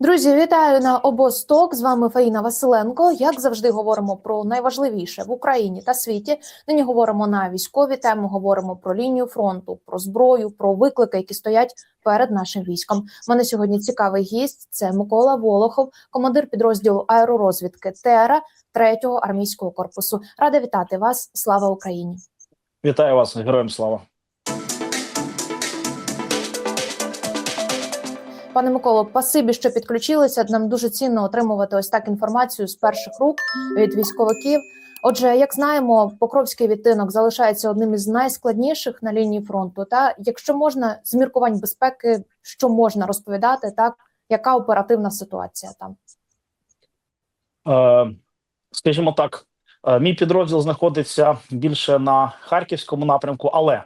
Друзі, вітаю на обосток. З вами Фаїна Василенко. Як завжди, говоримо про найважливіше в Україні та світі. Нині говоримо на військові теми. Говоримо про лінію фронту, про зброю, про виклики, які стоять перед нашим військом. У мене сьогодні цікавий гість. Це Микола Волохов, командир підрозділу аеророзвідки ТЕРА 3-го армійського корпусу. Рада вітати вас. Слава Україні! Вітаю вас, героям слава. Пане Миколо, пасибі, що підключилися. Нам дуже цінно отримувати ось так інформацію з перших рук від військовиків. Отже, як знаємо, Покровський відтинок залишається одним із найскладніших на лінії фронту. Та якщо можна з міркувань безпеки, що можна розповідати, так яка оперативна ситуація там? Е, скажімо так, е, мій підрозділ знаходиться більше на харківському напрямку, але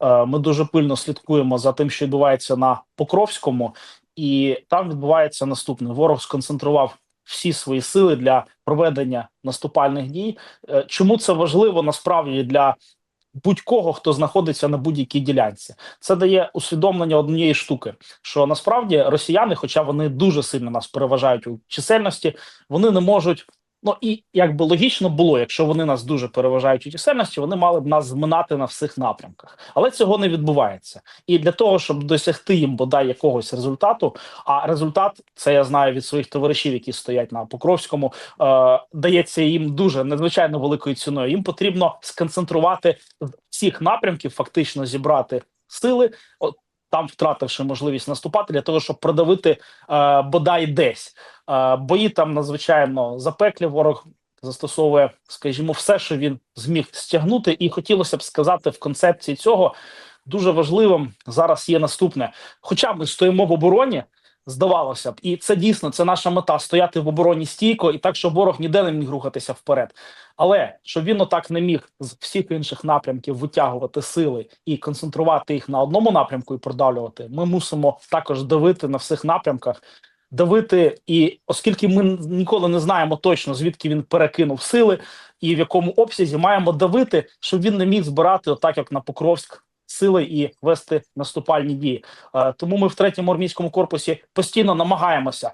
е, ми дуже пильно слідкуємо за тим, що відбувається на Покровському, і там відбувається наступне: ворог сконцентрував всі свої сили для проведення наступальних дій. Е, чому це важливо насправді для будь-кого, хто знаходиться на будь-якій ділянці? Це дає усвідомлення однієї штуки, що насправді росіяни, хоча вони дуже сильно нас переважають у чисельності, вони не можуть. Ну і якби логічно було, якщо вони нас дуже переважають у чисельності, вони мали б нас зминати на всіх напрямках, але цього не відбувається. І для того, щоб досягти їм бодай якогось результату, а результат це я знаю від своїх товаришів, які стоять на Покровському, е, дається їм дуже надзвичайно великою ціною. Їм потрібно сконцентрувати всіх напрямків, фактично зібрати сили. Там втративши можливість наступати для того, щоб продавити е, бодай десь. Е, бої там надзвичайно запеклі. Ворог застосовує, скажімо, все, що він зміг стягнути, і хотілося б сказати в концепції цього дуже важливим зараз є наступне: хоча ми стоїмо в обороні. Здавалося б, і це дійсно це наша мета стояти в обороні стійко і так, щоб ворог ніде не міг рухатися вперед. Але щоб він отак не міг з всіх інших напрямків витягувати сили і концентрувати їх на одному напрямку і продавлювати, ми мусимо також давити на всіх напрямках, давити. І оскільки ми ніколи не знаємо точно звідки він перекинув сили і в якому обсязі маємо давити, щоб він не міг збирати отак, як на Покровськ. Сили і вести наступальні дії, Е, тому ми в третьому армійському корпусі постійно намагаємося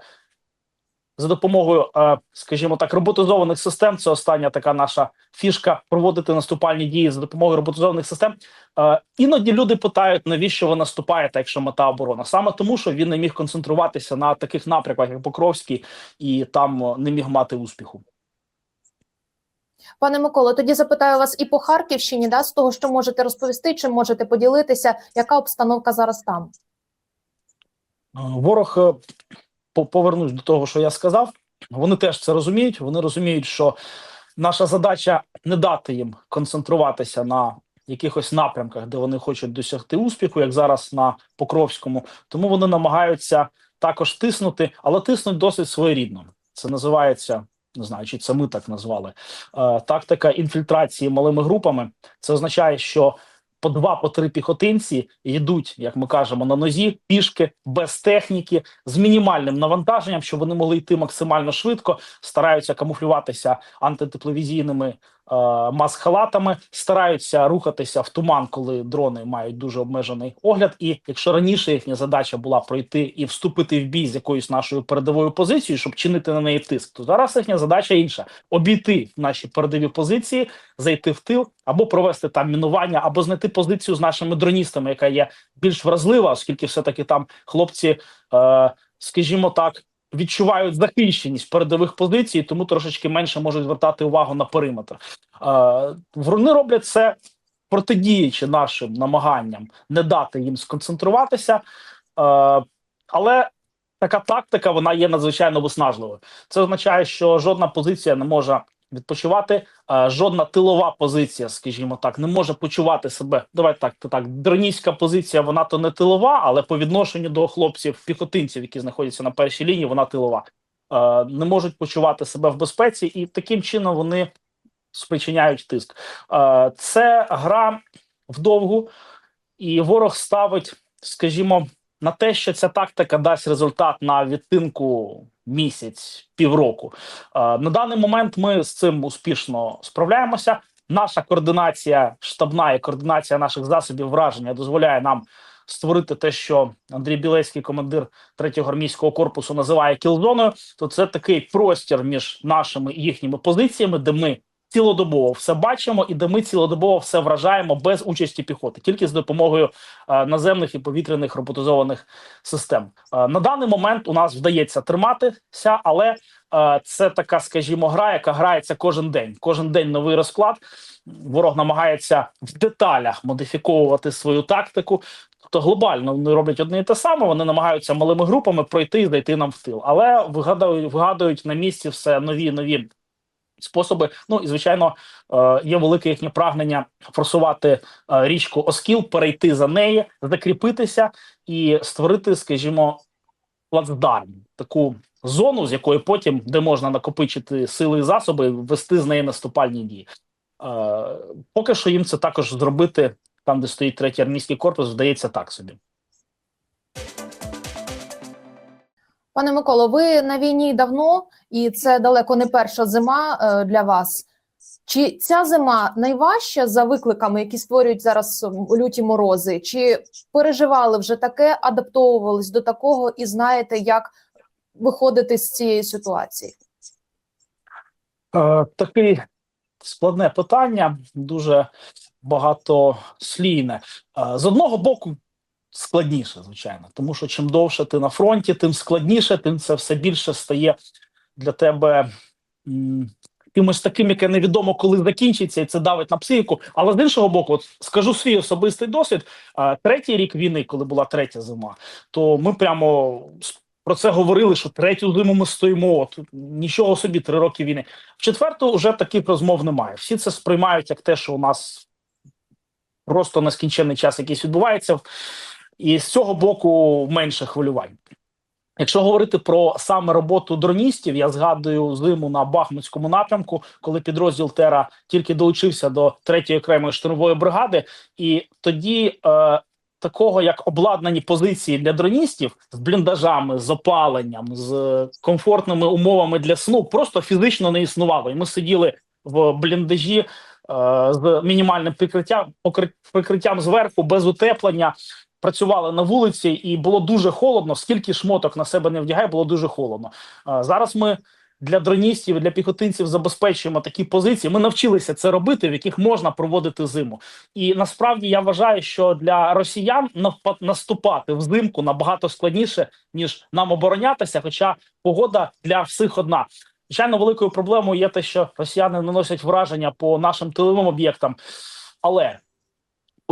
за допомогою, е, скажімо так, роботизованих систем. Це остання така наша фішка проводити наступальні дії за допомогою роботизованих систем. Е, Іноді люди питають, навіщо ви наступаєте, якщо мета оборона? Саме тому, що він не міг концентруватися на таких напрямках, як Покровський, і там не міг мати успіху. Пане Миколо, тоді запитаю вас і по Харківщині, да, з того, що можете розповісти, чим можете поділитися, яка обстановка зараз там? Ворог е, повернусь до того, що я сказав. Вони теж це розуміють. Вони розуміють, що наша задача не дати їм концентруватися на якихось напрямках, де вони хочуть досягти успіху, як зараз на Покровському. Тому вони намагаються також тиснути, але тиснуть досить своєрідно. Це називається. Не знаю, чи це ми так назвали. Е, тактика інфільтрації малими групами. Це означає, що по два, по три піхотинці йдуть, як ми кажемо, на нозі, пішки, без техніки, з мінімальним навантаженням, щоб вони могли йти максимально швидко, стараються камуфлюватися антитепловізійними маск-халатами, стараються рухатися в туман, коли дрони мають дуже обмежений огляд. І якщо раніше їхня задача була пройти і вступити в бій з якоюсь нашою передовою позицією, щоб чинити на неї тиск, то зараз їхня задача інша: обійти наші передові позиції, зайти в тил або провести там мінування, або знайти позицію з нашими дроністами, яка є більш вразлива, оскільки все-таки там хлопці, е, скажімо так. Відчувають захищеність передових позицій, тому трошечки менше можуть звертати увагу на периметр. Е, вони роблять це протидіючи нашим намаганням не дати їм сконцентруватися. Е, але така тактика вона є надзвичайно виснажливою. Це означає, що жодна позиція не може відпочивати, жодна тилова позиція, скажімо так, не може почувати себе. Давайте так, то так. Дронійська позиція, вона то не тилова, але по відношенню до хлопців, піхотинців, які знаходяться на першій лінії, вона тилова. Не можуть почувати себе в безпеці, і таким чином вони спричиняють тиск. Це гра вдовгу, і ворог ставить, скажімо, на те, що ця тактика дасть результат на відтинку місяць, півроку. На даний момент ми з цим успішно справляємося. Наша координація штабна і координація наших засобів враження дозволяє нам створити те, що Андрій Білецький, командир третього армійського корпусу, називає кілзоною, то це такий простір між нашими і їхніми позиціями, де ми цілодобово все бачимо, і де ми цілодобово все вражаємо без участі піхоти, тільки з допомогою е, наземних і повітряних роботизованих систем. Е, на даний момент у нас вдається триматися, але е, це така, скажімо, гра, яка грається кожен день. Кожен день новий розклад. Ворог намагається в деталях модифіковувати свою тактику. Тобто глобально вони роблять одне і те саме. Вони намагаються малими групами пройти і зайти нам в тил, але вигадують, вигадують на місці все нові нові способи. Ну і звичайно, е, є велике їхнє прагнення форсувати е, річку Оскіл, перейти за неї, закріпитися і створити, скажімо, плацдарм, таку зону, з якої потім де можна накопичити сили і засоби, вести з неї наступальні дії. Е, поки що їм це також зробити там, де стоїть третій армійський корпус, вдається так собі. Пане Миколо, ви на війні давно, і це далеко не перша зима е, для вас. Чи ця зима найважча за викликами, які створюють зараз люті морози? Чи переживали вже таке, адаптовувались до такого і знаєте, як виходити з цієї ситуації? Е, таке складне питання, дуже багатослійне. Е, з одного боку, складніше, звичайно, тому що чим довше ти на фронті, тим складніше, тим це все більше стає для тебе. м, Чимось таким, яке невідомо, коли закінчиться, і це давить на психіку. Але з іншого боку, от скажу свій особистий досвід. Третій рік війни, коли була третя зима, то ми прямо про це говорили, що третю зиму ми стоїмо. От, нічого собі, три роки війни. В четверту вже таких розмов немає. Всі це сприймають як те, що у нас просто нескінченний час якийсь відбувається, і з цього боку менше хвилювань. Якщо говорити про саме роботу дроністів, я згадую зиму на Бахмутському напрямку, коли підрозділ Тера тільки долучився до третьої окремої штурмової бригади, і тоді е, такого як обладнані позиції для дроністів з бліндажами, з опаленням, з комфортними умовами для сну просто фізично не існувало. І ми сиділи в бліндажі е, з мінімальним прикриттям, прикриттям зверху, без утеплення. Працювали на вулиці, і було дуже холодно. Скільки шмоток на себе не вдягай, було дуже холодно. Зараз ми для дроністів, для піхотинців забезпечуємо такі позиції. Ми навчилися це робити, в яких можна проводити зиму. І насправді я вважаю, що для росіян наступати взимку набагато складніше ніж нам оборонятися. Хоча погода для всіх одна. Звичайно, великою проблемою є те, що росіяни наносять враження по нашим тиловим об'єктам, але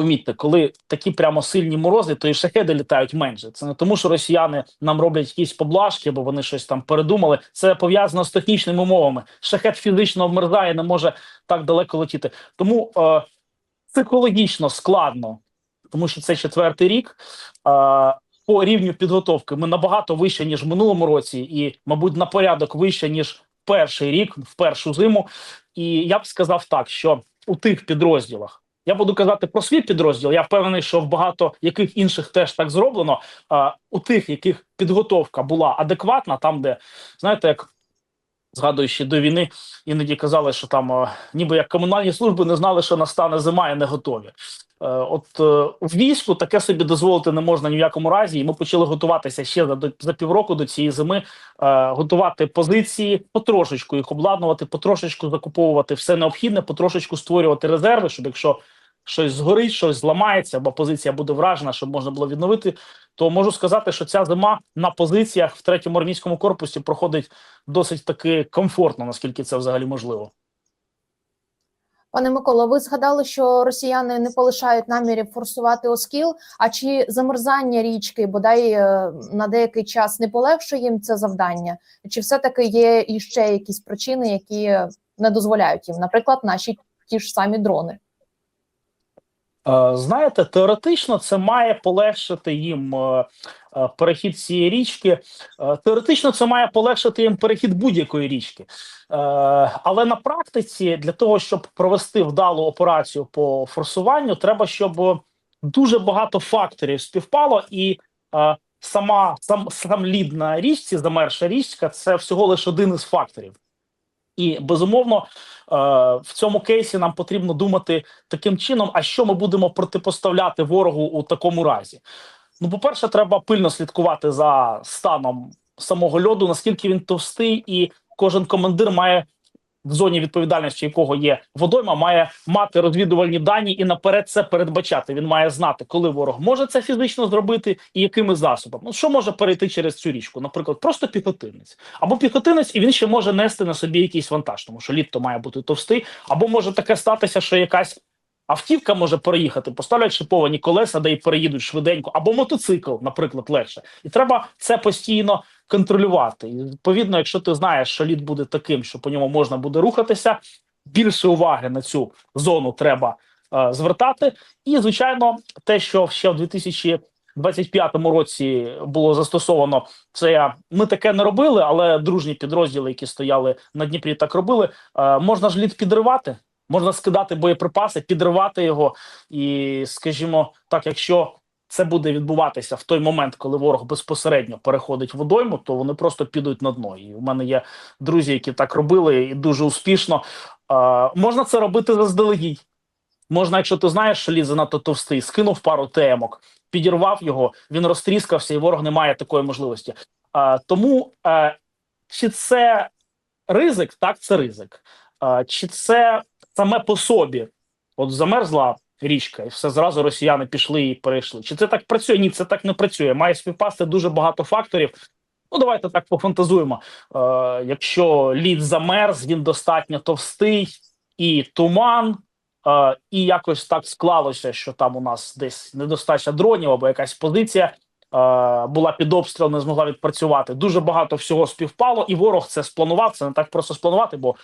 помітьте, коли такі прямо сильні морози, то і шахеди літають менше. Це не тому, що росіяни нам роблять якісь поблажки, бо вони щось там передумали. Це пов'язано з технічними умовами. Шахет фізично вмерзає, не може так далеко летіти. Тому е, психологічно складно, тому що це четвертий рік. Е, по рівню підготовки ми набагато вище ніж в минулому році, і, мабуть, на порядок вище ніж перший рік, в першу зиму. І я б сказав так, що у тих підрозділах. Я буду казати про свій підрозділ. Я впевнений, що в багато яких інших теж так зроблено. А, у тих, яких підготовка була адекватна, там, де знаєте, як згадую ще до війни, іноді казали, що там а, ніби як комунальні служби не знали, що настане зима і не готові. Е, От е, в війську таке собі дозволити не можна ні в якому разі, і ми почали готуватися ще за, за півроку до цієї зими, е, готувати позиції, потрошечку їх обладнувати, потрошечку закуповувати все необхідне, потрошечку створювати резерви, щоб якщо щось згорить, щось зламається, або позиція буде вражена, щоб можна було відновити. То можу сказати, що ця зима на позиціях в третьому армійському корпусі проходить досить таки комфортно, наскільки це взагалі можливо. Пане Миколо, ви згадали, що росіяни не полишають намірів форсувати Оскіл. А чи замерзання річки бодай е, на деякий час не полегшує їм це завдання? Чи все таки є іще якісь причини, які не дозволяють їм, наприклад, наші ті ж самі дрони? Е, Знаєте, теоретично це має полегшити їм е, е, перехід цієї річки. Теоретично це має полегшити їм перехід будь-якої річки. Але на практиці для того, щоб провести вдалу операцію по форсуванню, треба, щоб дуже багато факторів співпало, і сама сам, сам лід на річці, замерша річка, це всього лише один із факторів. І безумовно, е, в цьому кейсі нам потрібно думати таким чином, а що ми будемо протипоставляти ворогу у такому разі. Ну, по-перше, треба пильно слідкувати за станом самого льоду, наскільки він товстий, і кожен командир має в зоні відповідальності, якого є водойма, має мати розвідувальні дані і наперед це передбачати. Він має знати, коли ворог може це фізично зробити і якими засобами. Ну що може перейти через цю річку? Наприклад, просто піхотинець або піхотинець, і він ще може нести на собі якийсь вантаж, тому що лід то має бути товстий, або може таке статися, що якась. Автівка може переїхати, поставлять шиповані колеса, де й переїдуть швиденько, або мотоцикл, наприклад, легше. І треба це постійно контролювати. І відповідно, якщо ти знаєш, що лід буде таким, що по ньому можна буде рухатися, більше уваги на цю зону треба е, звертати. І звичайно, те, що ще в 2025 році було застосовано, це ми таке не робили, але дружні підрозділи, які стояли на Дніпрі, так робили. Е, можна ж лід підривати. Можна скидати боєприпаси, підривати його, і скажімо так, якщо це буде відбуватися в той момент, коли ворог безпосередньо переходить водойму, то вони просто підуть на дно. І у мене є друзі, які так робили, і дуже успішно. Е, можна це робити заздалегідь. Можна, якщо ти знаєш, що лід занадто товстий, скинув пару темок, підірвав його, він розтріскався, і ворог не має такої можливості. Е, тому е, чи це ризик? Так, це ризик. Е, чи це саме по собі? От замерзла річка, і все зразу росіяни пішли і перейшли. Чи це так працює? Ні, це так не працює. Має співпасти дуже багато факторів. Ну, давайте так пофантазуємо. Е, якщо лід замерз, він достатньо товстий і туман, е, і якось так склалося, що там у нас десь недостача дронів або якась позиція е, була під обстріл, не змогла відпрацювати. Дуже багато всього співпало, і ворог це спланував. Це не так просто спланувати, бо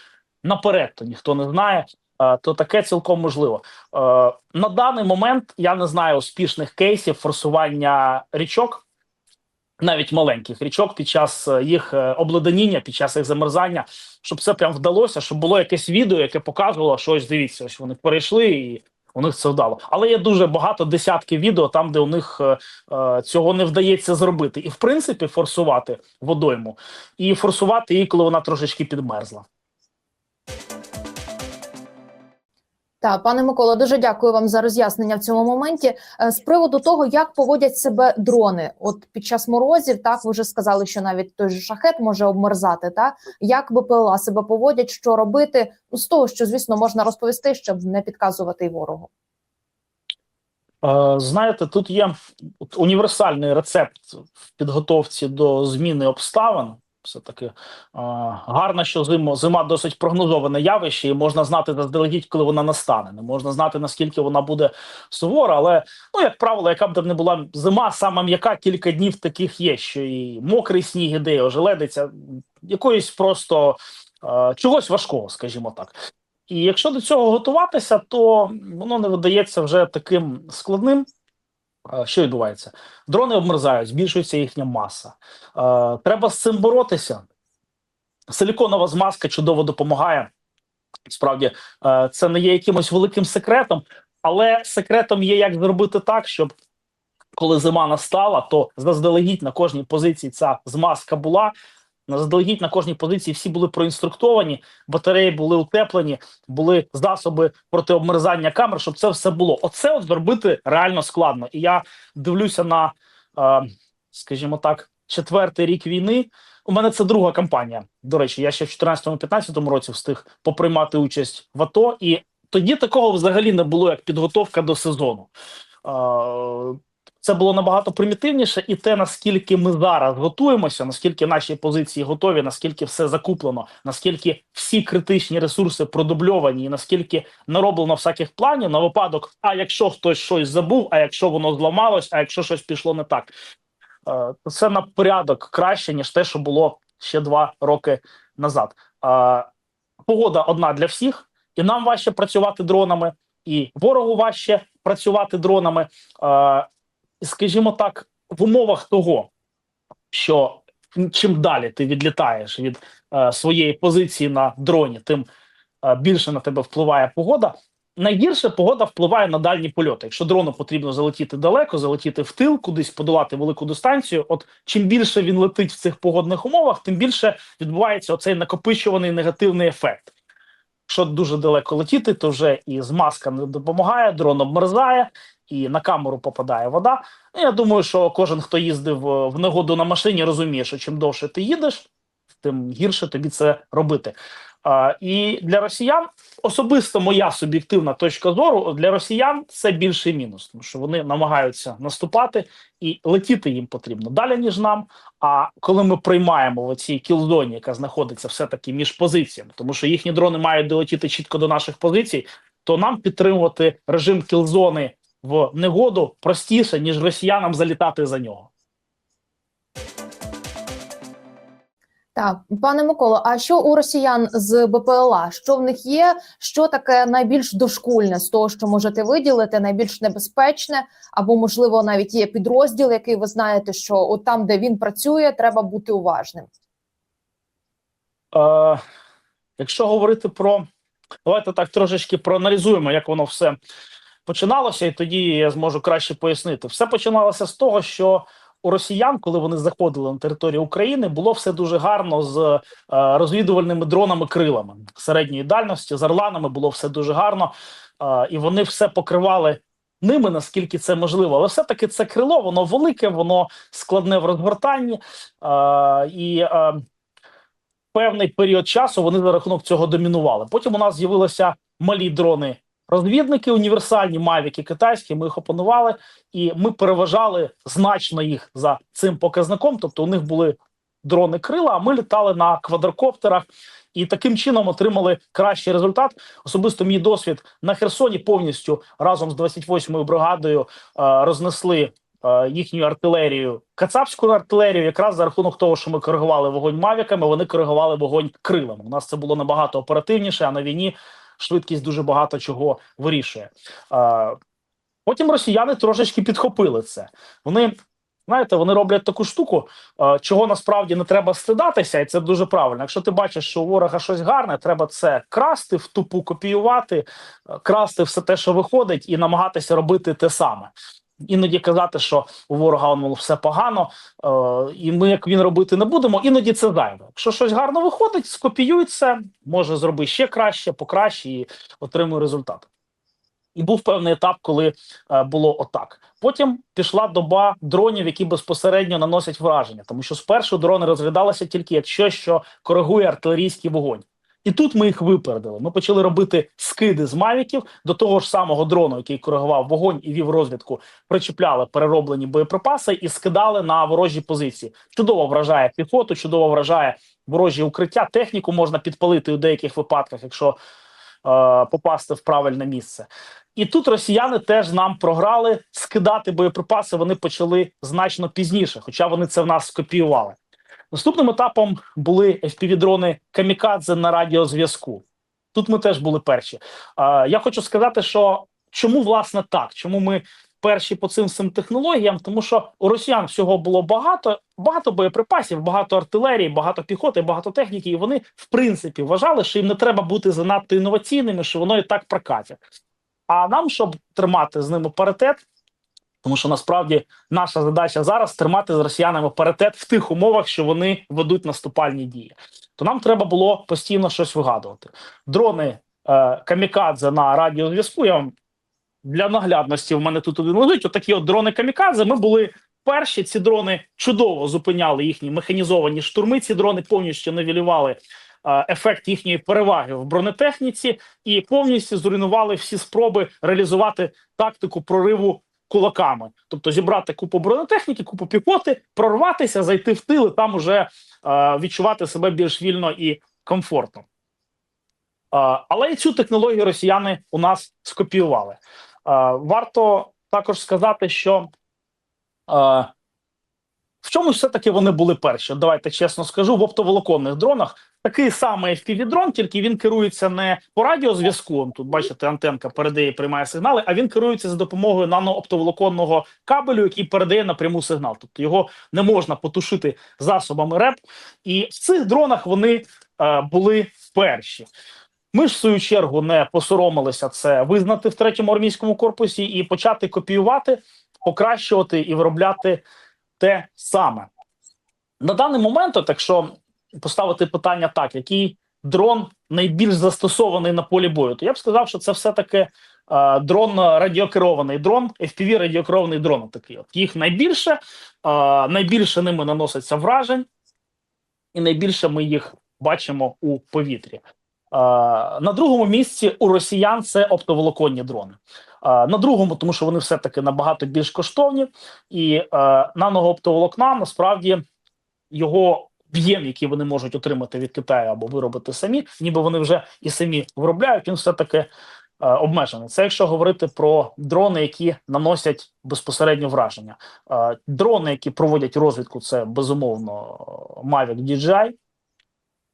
наперед то ніхто не знає. Е, То таке цілком можливо. Е, На даний момент я не знаю успішних кейсів форсування річок, навіть маленьких річок під час е, їх обледеніння, під час їх замерзання, щоб це прям вдалося, щоб було якесь відео, яке показувало, що ось дивіться, ось вони перейшли і. У них це вдало, але є дуже багато десятки відео там, де у них е, цього не вдається зробити, і в принципі форсувати водойму, і форсувати її, коли вона трошечки підмерзла. Так, пане Микола, дуже дякую вам за роз'яснення в цьому моменті. Е, З приводу того, як поводять себе дрони, от під час морозів, так ви вже сказали, що навіть той же шахет може обмерзати. Так як БПЛА себе поводять, що робити? Ну з того, що звісно можна розповісти, щоб не підказувати й ворогу. Е, Знаєте, тут є універсальний рецепт в підготовці до зміни обставин. Все таки е, гарно, що зима, зима досить прогнозоване явище, і можна знати заздалегідь, коли вона настане. Не можна знати наскільки вона буде сувора, але ну як правило, яка б там не була зима, сама м'яка кілька днів таких є, що і мокрий сніг іде, ожеледиться, якоїсь просто е, чогось важкого, скажімо так. І якщо до цього готуватися, то воно не видається вже таким складним. Що відбувається? Дрони обмерзають, збільшується їхня маса. Треба з цим боротися. Силіконова змазка чудово допомагає. Справді, це не є якимось великим секретом, але секретом є, як зробити так, щоб коли зима настала, то заздалегідь на кожній позиції ця змазка була. Заздалегідь на кожній позиції всі були проінструктовані, батареї були утеплені, були засоби проти обмерзання камер, щоб це все було. Оце от зробити реально складно. І я дивлюся на, е, скажімо так, четвертий рік війни. У мене це друга кампанія. До речі, я ще в 2014-2015 році встиг поприймати участь в АТО, і тоді такого взагалі не було як підготовка до сезону. Е, це було набагато примітивніше, і те, наскільки ми зараз готуємося, наскільки наші позиції готові, наскільки все закуплено, наскільки всі критичні ресурси продубльовані, і наскільки нароблено всяких планів на випадок, а якщо хтось щось забув, а якщо воно зламалось, а якщо щось пішло не так, е, то це на порядок краще, ніж те, що було ще два роки назад. Е, Погода одна для всіх, і нам важче працювати дронами, і ворогу важче працювати дронами. Скажімо так, в умовах того, що чим далі ти відлітаєш від е, своєї позиції на дроні, тим е, більше на тебе впливає погода. Найгірше погода впливає на дальні польоти. Якщо дрону потрібно залетіти далеко, залетіти в тил, кудись подолати велику дистанцію. От чим більше він летить в цих погодних умовах, тим більше відбувається оцей накопичуваний негативний ефект. Якщо дуже далеко летіти, то вже і змазка не допомагає, дрон обмерзає, і на камеру попадає вода. Ну, я думаю, що кожен, хто їздив е, в негоду на машині, розуміє, що чим довше ти їдеш, тим гірше тобі це робити. А, і для росіян особисто моя суб'єктивна точка зору для росіян це більший мінус, тому що вони намагаються наступати і летіти їм потрібно далі, ніж нам. А коли ми приймаємо в цій кілзоні, яка знаходиться все-таки між позиціями, тому що їхні дрони мають долетіти чітко до наших позицій, то нам підтримувати режим кілзони в негоду простіше, ніж росіянам залітати за нього. Так, пане Миколо, а що у росіян з БПЛА? Що в них є? Що таке найбільш дошкульне з того, що можете виділити, найбільш небезпечне, або можливо навіть є підрозділ, який ви знаєте, що от там, де він працює, треба бути уважним. Е, якщо говорити про давайте так трошечки проаналізуємо, як воно все починалося, і тоді я зможу краще пояснити. Все починалося з того, що у росіян, коли вони заходили на територію України, було все дуже гарно з е, розвідувальними дронами крилами середньої дальності, з орланами було все дуже гарно, е, і вони все покривали. Ними наскільки це можливо, але все-таки це крило, воно велике, воно складне в розгортанні, е, і е, певний період часу вони за рахунок цього домінували. Потім у нас з'явилися малі дрони. Розвідники універсальні, мавіки китайські, ми їх опанували, і ми переважали значно їх за цим показником. Тобто, у них були дрони крила, а ми літали на квадрокоптерах і таким чином отримали кращий результат. Особисто мій досвід на Херсоні повністю разом з 28-ю бригадою е, рознесли е, їхню артилерію, кацапську артилерію, якраз за рахунок того, що ми коригували вогонь мавіками, вони коригували вогонь крилами. У нас це було набагато оперативніше, а на війні швидкість дуже багато чого вирішує. Потім росіяни трошечки підхопили це. Вони. Знаєте, вони роблять таку штуку, чого насправді не треба стидатися, і це дуже правильно. Якщо ти бачиш, що у ворога щось гарне, треба це красти, в тупу копіювати, красти все те, що виходить, і намагатися робити те саме. Іноді казати, що у ворога воно все погано, е, і ми як він робити не будемо. Іноді це зайве. Якщо щось гарно виходить, скопіюй це, може зроби ще краще, покраще і отримуй результат. І був певний етап, коли е, було отак. Потім пішла доба дронів, які безпосередньо наносять враження, тому що спершу дрони розглядалися тільки як щось, що коригує артилерійський вогонь. І тут ми їх випередили. Ми почали робити скиди з мавіків до того ж самого дрону, який коригував вогонь і вів розвідку, причіпляли перероблені боєприпаси і скидали на ворожі позиції. Чудово вражає піхоту, чудово вражає ворожі укриття. Техніку можна підпалити у деяких випадках, якщо е, попасти в правильне місце. І тут росіяни теж нам програли скидати боєприпаси. Вони почали значно пізніше, хоча вони це в нас скопіювали. Наступним етапом були FPV-дрони Камікадзе на радіозв'язку. Тут ми теж були перші. Я хочу сказати, що чому власне так? Чому ми перші по цим всім технологіям? Тому що у росіян всього було багато, багато боєприпасів, багато артилерії, багато піхоти, багато техніки. І вони, в принципі, вважали, що їм не треба бути занадто інноваційними, що воно і так прокатять. А нам, щоб тримати з ними паритет, тому що насправді наша задача зараз тримати з росіянами паритет в тих умовах, що вони ведуть наступальні дії. То нам треба було постійно щось вигадувати. Дрони е, камікадзе на радіозв'язку. Я вам для наглядності в мене тут один лежить. Отакі от дрони камікадзе. Ми були перші. Ці дрони чудово зупиняли їхні механізовані штурми. Ці дрони повністю невілювали е, ефект їхньої переваги в бронетехніці і повністю зруйнували всі спроби реалізувати тактику прориву кулаками, тобто зібрати купу бронетехніки, купу піхоти, прорватися, зайти в тил і там уже е, відчувати себе більш вільно і комфортно. Е, але і цю технологію росіяни у нас скопіювали. Е, варто також сказати, що е, в чомусь все-таки вони були перші. Давайте чесно скажу, в оптоволоконних дронах такий самий FPV-дрон, тільки він керується не по радіозв'язку. Тут бачите, антенка передає і приймає сигнали, а він керується за допомогою нанооптоволоконного кабелю, який передає напряму сигнал. Тобто його не можна потушити засобами РЕП. І в цих дронах вони е, були перші. Ми ж в свою чергу не посоромилися це визнати в третьому армійському корпусі і почати копіювати, покращувати і виробляти те саме. На даний момент, якщо поставити питання так, який дрон найбільш застосований на полі бою, то я б сказав, що це все-таки е, дрон радіокерований дрон, FPV радіокерований дрон. Такий от їх найбільше, е, найбільше ними наноситься вражень, і найбільше ми їх бачимо у повітрі. На другому місці у росіян це оптоволоконні дрони. На другому, тому що вони все-таки набагато більш коштовні, і нанооптоволокна насправді його об'єм, який вони можуть отримати від Китаю або виробити самі, ніби вони вже і самі виробляють, він все-таки е, обмежений. Це якщо говорити про дрони, які наносять безпосередньо враження. Дрони, які проводять розвідку, це безумовно Mavic DJI.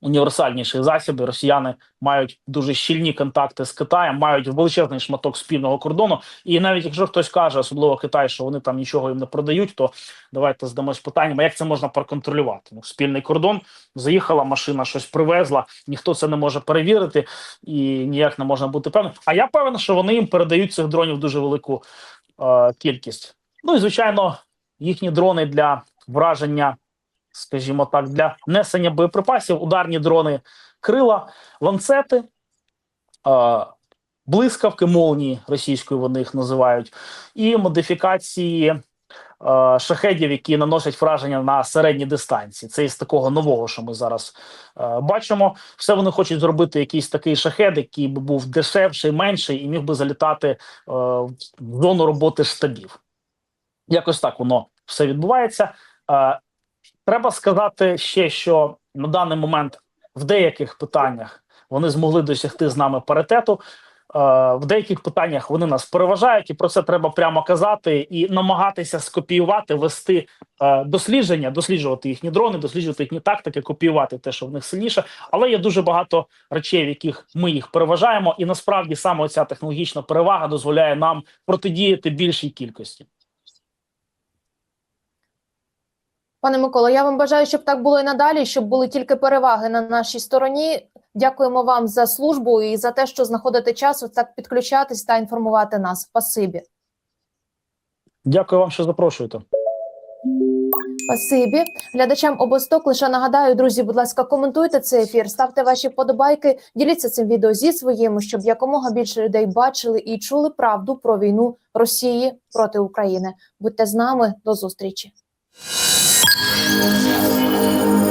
Універсальніші засоби росіяни мають дуже щільні контакти з Китаєм, мають величезний шматок спільного кордону. І навіть якщо хтось каже, особливо Китай, що вони там нічого їм не продають, то давайте здамось питанням, як це можна проконтролювати? Ну, спільний кордон заїхала машина, щось привезла, ніхто це не може перевірити і ніяк не можна бути певним. А я певен, що вони їм передають цих дронів дуже велику е, кількість. Ну і звичайно, їхні дрони для враження, скажімо так, для несення боєприпасів, ударні дрони крила, ланцети, е, блискавки молнії російською вони їх називають, і модифікації е, шахедів, які наносять враження на середній дистанції. Це із такого нового, що ми зараз е, бачимо. Все вони хочуть зробити якийсь такий шахед, який би був дешевший, менший і міг би залітати е, в зону роботи штабів. Якось так воно все відбувається. Треба сказати ще, що на даний момент в деяких питаннях вони змогли досягти з нами паритету. Е, В деяких питаннях вони нас переважають, і про це треба прямо казати і намагатися скопіювати, вести е, дослідження, досліджувати їхні дрони, досліджувати їхні тактики, копіювати те, що в них сильніше. Але є дуже багато речей, в яких ми їх переважаємо, і насправді саме ця технологічна перевага дозволяє нам протидіяти більшій кількості. Пане Миколо, я вам бажаю, щоб так було і надалі, щоб були тільки переваги на нашій стороні. Дякуємо вам за службу і за те, що знаходите час так підключатись та інформувати нас. Спасибі. Дякую вам, що запрошуєте. Спасибі. Глядачам обосток лише нагадаю, друзі, будь ласка, коментуйте цей ефір, ставте ваші подобайки, діліться цим відео зі своїми, щоб якомога більше людей бачили і чули правду про війну Росії проти України. Будьте з нами до зустрічі. Thank you.